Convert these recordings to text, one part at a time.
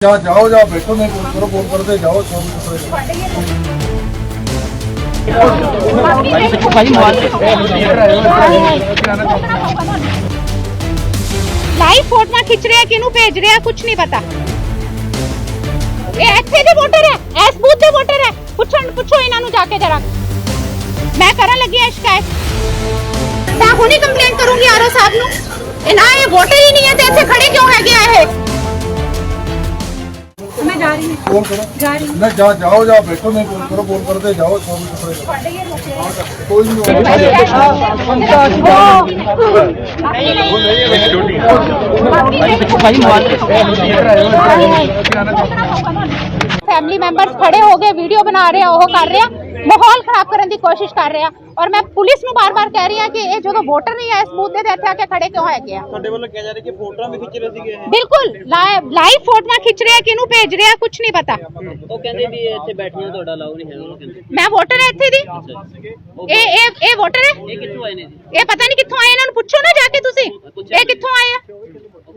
ਜਾ ਜਾਓ ਜਾ ਬੈਠੋ ਨਹੀਂ ਫੋਨ ਕਰੋ ਫੋਨ ਕਰਦੇ ਜਾਓ ਸੌ ਮਿੰਟ ਹੋਏ ਲਾਈਵ ਫੋਟੋਆਂ ਖਿੱਚ ਰਿਹਾ ਕਿਹਨੂੰ ਭੇਜ ਰਿਹਾ ਕੁਝ ਨਹੀਂ ਪਤਾ ਇਹ ਇੱਥੇ ਦੇ ਵੋਟਰ ਹੈ ਐਸ ਬੂਥ ਦੇ ਵੋਟਰ ਹੈ ਪੁੱਛਣ ਪੁੱਛੋ ਇਹਨਾਂ ਨੂੰ ਜਾ ਕੇ ਜਰਾ ਮੈਂ ਕਰਨ ਲੱਗੀ ਹਾਂ ਸ਼ਿਕਾਇਤ ਮੈਂ ਹੁਣੀ ਕੰਪਲੇਂਟ ਕਰੂੰਗੀ ਆਰਓ ਸਾਹਿਬ ਨੂੰ ਇਹ ਨਾ ਇਹ ਵੋਟਰ ਹੀ ਨਹੀਂ ਹੈ ਤੇ ਇੱਥੇ ਜਾ ਰਹੀ ਹਾਂ ਫੋਨ ਕਰੋ ਜਾ ਰਹੀ ਨਾ ਜਾ ਜਾਓ ਜਾ ਬੈਠੋ ਨਹੀਂ ਫੋਨ ਕਰੋ ਫੋਨ ਫੈਮਿਲੀ ਮੈਂਬਰਸ ਖੜੇ ਹੋ ਗਏ ਵੀਡੀਓ ਬਣਾ ਰਹੇ ਆ ਉਹ ਕਰ ਰਹੇ। ਆ ਮਾਹੌਲ ਖਰਾਬ ਕਰਨ ਦੀ ਕੋਸ਼ਿਸ਼ ਕਰ ਰਹੇ। ਆ ਔਰ ਮੈਂ ਪੁਲਿਸ ਨੂੰ ਬਾਰ-ਬਾਰ ਕਹਿ ਰਹੀ ਆ ਕਿ ਇਹ ਜਦੋਂ ਵੋਟਰ ਨਹੀਂ ਹੈ ਇਸ ਬੂਥ ਦੇ ਤੇ ਇੱਥੇ ਆ ਕੇ ਖੜੇ ਕਿਉਂ ਹੈਗੇ ਆ? ਸਾਡੇ ਵੱਲੋਂ ਕਿਹਾ ਜਾ ਰਿਹਾ ਕਿ ਫੋਟੋਆਂ ਵੀ ਖਿੱਚ ਰਹੇ ਸੀਗੇ ਇਹ। ਬਿਲਕੁਲ ਲਾਈਵ ਫੋਟੋਆਂ ਖਿੱਚ ਰਹੇ ਆ ਕਿਹਨੂੰ ਭੇਜ ਰਹੇ ਆ ਕੁਝ ਨਹੀਂ ਪਤਾ। ਉਹ ਕਹਿੰਦੇ ਵੀ ਇੱਥੇ ਬੈਠਣਾ ਤੁਹਾਡਾ ਅਲਾਉ ਨਹੀਂ ਹੈ ਉਹ ਕਹਿੰਦੇ। ਮੈਂ ਵੋਟਰ ਹੈ ਇੱਥੇ ਦੀ? ਇਹ ਇਹ ਇਹ ਵੋਟਰ ਹੈ ਇਹ ਕਿੱਥੋਂ ਆਏ ਨੇ ਜੀ? ਇਹ ਪਤਾ ਨਹੀਂ ਕਿੱਥੋਂ ਆਏ ਇਹਨਾਂ ਨੂੰ ਪੁੱਛੋ ਨਾ ਜਾ ਕੇ ਤੁਸੀਂ। ਇਹ ਕਿੱਥੋਂ ਆਏ ਆ?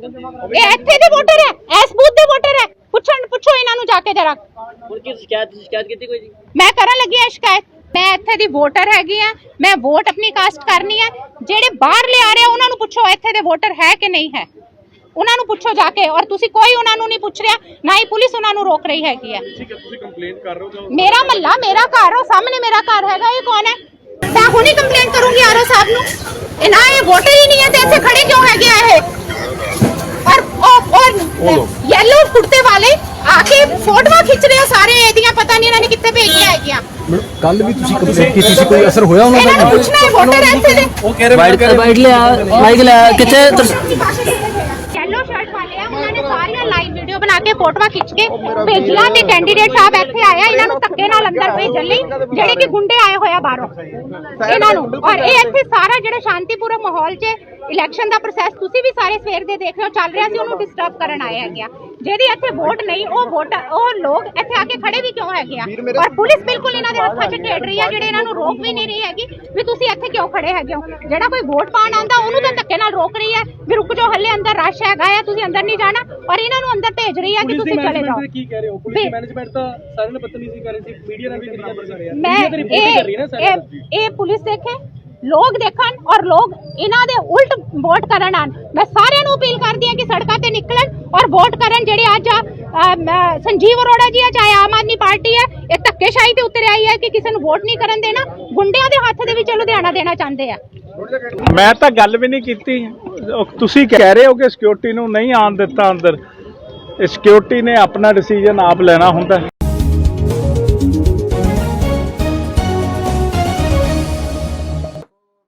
ਇਹ ਇੱਥੇ ਦੇ ਵੋਟਰ ਹੈ ਇਸ ਬੂਥ ਦੇ ਵੋਟਰ ਹੈ ਪੁੱਛਣ ਪੁੱਛੋ ਇਹਨਾਂ ਨੂੰ ਜਾ ਕੇ ਜਰਾ ਹੁਣ ਕੀ ਸ਼ਿਕਾਇਤ ਸ਼ਿਕਾਇਤ ਕੀਤੀ ਕੋਈ ਜੀ? ਮੈਂ ਕਰਨ ਲੱਗੀ ਹਾਂ ਸ਼ਿਕਾਇਤ। ਮੈਂ ਇੱਥੇ ਦੀ ਵੋਟਰ ਹੈਗੀ ਆ। ਮੈਂ ਵੋਟ ਆਪਣੀ ਕਾਸਟ ਕਰਨੀ ਹੈ ਜਿਹੜੇ ਬਾਹਰ ਲਿਆ ਰਹੇ ਆ, ਉਹਨਾਂ ਨੂੰ ਪੁੱਛੋ ਇੱਥੇ ਦੇ ਵੋਟਰ ਹੈ ਕਿ ਨਹੀਂ ਹੈ। ਉਹਨਾਂ ਨੂੰ ਪੁੱਛੋ ਜਾ ਕੇ। ਔਰ ਤੁਸੀਂ ਕੋਈ ਉਹਨਾਂ ਨੂੰ ਨਹੀਂ ਪੁੱਛ ਰਿਹਾ ਨਾ ਹੀ ਪੁਲਿਸ ਉਹਨਾਂ ਨੂੰ ਰੋਕ ਰਹੀ ਹੈਗੀ ਹੈ ਠੀਕ ਹੈ ਤੁਸੀਂ ਕੰਪਲੇਂਟ ਕਰ ਰਹੇ ਹੋ ਮੇਰਾ ਮੱਲਾ ਮੇਰਾ ਘਰ ਉਹ ਸਾਹਮਣੇ ਮੇਰਾ ਘਰ ਹੈਗਾ ਇਹ ਕੌਣ ਹੈ? ਮੈਂ ਹੁਣੀ ਕੰਪਲੇਂਟ ਕਰੂੰਗੀ ਆਰਓ ਸਾਹਿਬ ਨੂੰ। ਇਹ ਨਾ ਇਹ ਵੋਟਰ ਹੀ ਨਹੀਂ ਹੈ ਤੇ ਇੱਥੇ ਖੜੇ ਕਿਉਂ ਹੈਗੇ ਆ ਇਹ? ਔਰ ਉਹ- ਔਰ ਯੈਲੋ ਕੁੜਤੇ ਵਾਲੇ ਆ ਕੇ ਫੋਟੋਆਂ ਖਿੱਚ ਰਹੇ ਆ ਸਾਰੇ ਇਹਦੀਆਂ ਪਤਾ ਨਹੀਂ ਇਹਨਾਂ ਨੇ ਕਿੱਥੇ ਭੇਜੀਆਂ ਹੈਗੀਆਂ। ਕੱਲ ਵੀ ਤੁਸੀਂ ਕੰਪਲੇਂਟ ਕੀਤੀ ਸੀ ਕੋਈ ਅਸਰ ਹੋਇਆ ਉਹਨਾਂ ਇਹਨਾਂ ਨੂੰ ਦਾ? ਪੁੱਛਣਾ ਹੈ ਵੋਟਰ ਇੱਥੇ ਦੇ ਉਹ ਕਹਿ ਰਹੇ ਵਾਈਟ ਵਾਈਟ ਲਿਆ ਮਾਈਕ ਲਿਆ ਕਿੱਥੇ? ਤੁਸ- ਯੈਲੋ ਸ਼ਰਟ ਵਾਲੇ ਆ ਉਹਨਾਂ ਨੇ ਸਾਰੀਆਂ ਲਾਈਵ ਵੀਡੀਓ ਬਣਾ ਕੇ ਫੋਟੋਆਂ ਖਿੱਚ ਕੇ ਭੇਜੀਆਂ ਤੇ ਕੈਂਡੀਡੇਟ ਸਾਹਿਬ ਇੱਥੇ ਆਇਆ ਇਹਨਾਂ ਨੂੰ ਧੱਕੇ ਨਾਲ ਅੰਦਰ ਭੇਜਣ ਲਈ ਜਿਹੜੇ ਕਿ ਗੁੰਡੇ ਆਏ ਹੋਇਆ ਬਾਹਰੋਂ। ਇਹਨਾਂ ਨੂੰ ਔਰ ਇਹ ਇੱਥੇ ਸਾਰਾ ਜਿਹੜਾ ਸ਼ਾਂਤੀਪੂਰਨ ਮਾਹੌਲ 'ਚ ਇਲੈਕਸ਼ਨ ਦਾ ਪ੍ਰੋਸੈਸ ਤੁਸੀਂ ਵੀ ਸਾਰੇ ਸਵੇਰ ਦੇ ਦੇਖ ਰਹੇ ਹੋ ਚੱਲ ਰਿਹਾ ਸੀ ਉਹਨੂੰ ਡਿਸਟਰਬ ਕਰਨ ਆਏ ਹੈਗੇ ਆ। ਜਿਹਦੀ ਇੱਥੇ ਵੋਟ ਨਹੀਂ ਉਹ ਵੋਟ ਉਹ ਲੋਕ ਇੱਥੇ ਆ ਕੇ ਖੜੇ ਵੀ ਕਿਉਂ ਹੈਗੇ ਆ? ਔਰ ਪੁਲਿਸ ਬਿਲਕੁਲ ਇਹਨਾਂ ਦੇ ਹੱਥਾਂ 'ਚ ਖੇਡ ਰਹੀ ਆ ਜਿਹੜੇ ਇਹਨਾਂ ਨੂੰ ਰੋਕ ਵੀ ਨਹੀਂ ਰਹੀ ਹੈਗੀ ਵੀ ਤੁਸੀਂ ਇੱਥੇ ਕਿਉਂ ਖੜੇ ਹੈਗੇ ਹੋ? ਜਿਹੜਾ ਕੋਈ ਵੋਟ ਪਾਣ ਆਂਦਾ ਉਹਨੂੰ ਤਾਂ ਧੱਕੇ ਨਾਲ ਰੋਕ ਰਹੀ ਹੈ ਵੀ ਰੁਕ ਜਾਓ ਹੱਲੇ ਅੰਦਰ ਰਸ਼ ਹੈਗਾ ਆ ਤੁਸੀਂ ਅੰਦਰ ਨਹੀਂ ਜਾਣਾ ਔਰ ਇਹਨਾਂ ਨੂੰ ਅੰਦਰ ਭੇਜ ਰਹੀ ਆ ਕਿ ਤੁਸੀਂ ਚਲੇ ਜਾਓ। ਕੀ ਕਹਿ ਰਹੇ ਹੋ? ਪੁਲਿਸ ਮੈਨੇਜਮੈਂਟ ਤਾਂ ਸਾਰਿਆਂ ਨੇ ਬਦਤਮੀਜ਼ੀ ਕਰ ਰਹੀ ਸੀ ਮੀਡੀਆ ਨਾਲ ਵੀ ਕਰੀ ਜਾਂਦੇ ਸੀ ਯਾਰ ਮੈਂ ਮੀਡੀਆ ਤਾਂ ਰਿਪੋਰਟ ਕਰ ਰਹੀ ਹੈ ਨਾ ਇਹ ਸਾਰਿਆਂ ਦੀ। ਇਹ- ਇਹ ਪੁਲਿਸ ਦੇਖੇ ਲੋਕ ਦੇਖਣ ਔਰ ਲੋਕ ਇਹਨਾਂ ਦੇ ਉਲਟ ਵੋਟ ਕਰਨ ਆਣ ਮੈਂ ਸਾਰਿਆਂ ਨੂੰ ਅਪੀਲ ਕਰਦੀ ਹਾਂ ਕਿ ਸੜਕਾਂ ਤੇ ਨਿਕਲਣ ਔਰ ਵੋਟ ਕਰਨ ਜਿਹੜੇ ਅੱਜ ਸੰਜੀਵ ਅਰੋੜਾ ਜੀ ਹੈ, ਚਾਹੇ ਆਮ ਆਦਮੀ ਪਾਰਟੀ ਹੈ, ਇਹ ਧੱਕੇਸ਼ਾਹੀ ਤੇ ਉਤਰ ਆਈ ਹੈ ਕਿ ਕਿਸੇ ਨੂੰ ਵੋਟ ਨਹੀਂ ਕਰਨ ਦੇਣਾ। ਗੁੰਡਿਆਂ ਦੇ ਹੱਥ ਦੇ ਵਿੱਚ ਲੁਧਿਆਣਾ ਦੇਣਾ ਚਾਹੁੰਦੇ ਆ। ਮੈਂ ਤਾਂ ਗੱਲ ਵੀ ਨਹੀਂ ਕੀਤੀ। ਤੁਸੀਂ ਕਹਿ ਰਹੇ ਹੋ ਕਿ ਸਿਕਿਉਰਿਟੀ ਨੂੰ ਨਹੀਂ ਆਉਣ ਦਿੱਤਾ ਅੰਦਰ। ਸਿਕਿਉਰਿਟੀ ਨੇ ਆਪਣਾ ਡਿਸੀਜਨ ਆਪ ਲੈਣਾ ਹੁੰਦਾ।